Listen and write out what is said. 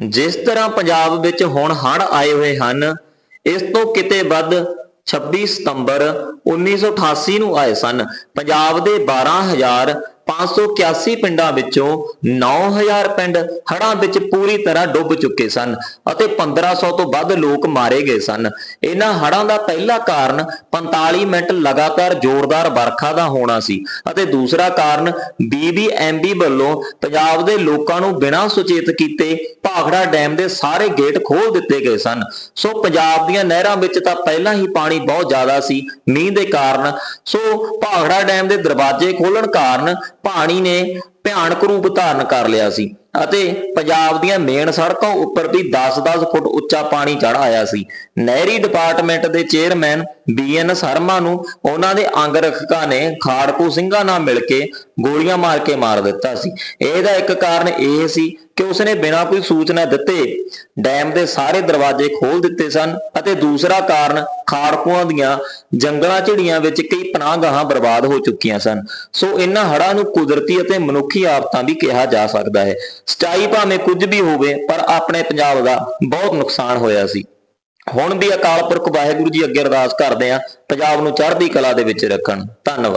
ਜਿਸ ਤਰ੍ਹਾਂ ਪੰਜਾਬ ਵਿੱਚ ਹੁਣ ਹੜ੍ਹ ਆਏ ਹੋਏ ਹਨ, ਇਸ ਤੋਂ ਕਿਤੇ ਵੱਧ 26 ਸਤੰਬਰ 1988 ਨੂੰ ਆਏ ਸਨ। ਪੰਜਾਬ ਦੇ 12581 ਪਿੰਡਾਂ ਵਿੱਚੋਂ 9000 ਪਿੰਡ ਹੜ੍ਹਾਂ ਵਿੱਚ ਪੂਰੀ ਤਰ੍ਹਾਂ ਡੁੱਬ ਚੁੱਕੇ ਸਨ ਅਤੇ 1500 ਤੋਂ ਵੱਧ ਲੋਕ ਮਾਰੇ ਗਏ ਸਨ। ਇਹਨਾਂ ਹੜ੍ਹਾਂ ਦਾ ਪਹਿਲਾ ਕਾਰਨ 45 ਮਿੰਟ ਲਗਾਤਾਰ ਜ਼ੋਰਦਾਰ ਵਰਖਾ ਦਾ ਹੋਣਾ ਸੀ ਅਤੇ ਦੂਸਰਾ ਕਾਰਨ ਬੀਬੀਐਮਬੀ ਵੱਲੋਂ ਪੰਜਾਬ ਦੇ ਲੋਕਾਂ ਨੂੰ ਬਿਨਾਂ ਸੁਚੇਤ ਕੀਤੇ ਭਾਖੜਾ ਡੈਮ ਦੇ ਸਾਰੇ ਗੇਟ ਖੋਲ ਦਿੱਤੇ ਗਏ ਸਨ। ਸੋ ਪੰਜਾਬ ਦੀਆਂ ਨਹਿਰਾਂ ਵਿੱਚ ਤਾਂ ਪਹਿਲਾਂ ਹੀ ਪਾਣੀ ਬਹੁਤ ਜ਼ਿਆਦਾ ਸੀ। ਮੀਂਹ ਦੇ ਕਾਰਨ ਸੋ ਭਾਖੜਾ ਡੈਮ ਦੇ ਦਰਵਾਜ਼ੇ ਖੋਲਣ ਕਾਰਨ ਪਾਣੀ ਨੇ ਭਿਆਨਕ ਰੂਪ ਧਾਰਨ ਕਰ ਲਿਆ ਸੀ ਅਤੇ ਪੰਜਾਬ ਦੀਆਂ ਮੇਨ ਸੜਕਾਂ ਉੱਪਰ ਵੀ 10-10 ਫੁੱਟ ਉੱਚਾ ਪਾਣੀ ਚੜ ਆਇਆ ਸੀ। ਨਹਿਰੀ ਡਿਪਾਰਟਮੈਂਟ ਦੇ ਚੇਅਰਮੈਨ ਬੀਐਨ ਸ਼ਰਮਾ ਨੂੰ ਉਹਨਾਂ ਦੇ ਅੰਗ ਰਖਕਾਂ ਨੇ ਖਾੜਕੂ ਸਿੰਘਾਂ ਨਾਲ ਮਿਲ ਕੇ ਗੋਲੀਆਂ ਮਾਰ ਕੇ ਮਾਰ ਦਿੱਤਾ ਸੀ। ਇਹਦਾ ਇੱਕ ਕਾਰਨ ਇਹ ਸੀ ਕਿ ਉਸਨੇ ਬਿਨਾਂ ਕੋਈ ਸੂਚਨਾ ਦਿੱਤੇ ਡੈਮ ਦੇ ਸਾਰੇ ਦਰਵਾਜ਼ੇ ਖੋਲ ਦਿੱਤੇ ਸਨ ਅਤੇ ਦੂਸਰਾ ਕਾਰਨ ਖਾੜਕੂਆਂ ਦੀਆਂ ਜੰਗਲਾਂ ਝਿੜੀਆਂ ਵਿੱਚ ਕਈ ਪਨਾਹਗਾਹਾਂ ਬਰਬਾਦ ਹੋ ਚੁੱਕੀਆਂ ਸਨ। ਸੋ ਇਹਨਾਂ ਹੜ੍ਹਾਂ ਨੂੰ ਕੁਦਰਤੀ ਅਤੇ ਮਨੁੱਖੀ ਆਫਤਾਂ ਵੀ ਕਿਹਾ ਜਾ ਸਕਦਾ ਹੈ। ਸਚਾਈ ਭਾਵੇਂ ਕੁਝ ਵੀ ਹੋਵੇ, ਪਰ ਆਪਣੇ ਪੰਜਾਬ ਦਾ ਬਹੁਤ ਨੁਕਸਾਨ ਹੋਇਆ ਸੀ। ਹੁਣ ਵੀ ਅਕਾਲ ਪੁਰਖ ਵਾਹਿਗੁਰੂ ਜੀ ਅੱਗੇ ਅਰਦਾਸ ਕਰਦੇ ਆ ਪੰਜਾਬ ਨੂੰ ਚੜ੍ਹਦੀ ਕਲਾ ਦੇ ਵਿੱਚ ਰੱਖਣ। ਧੰਨਵਾਦ।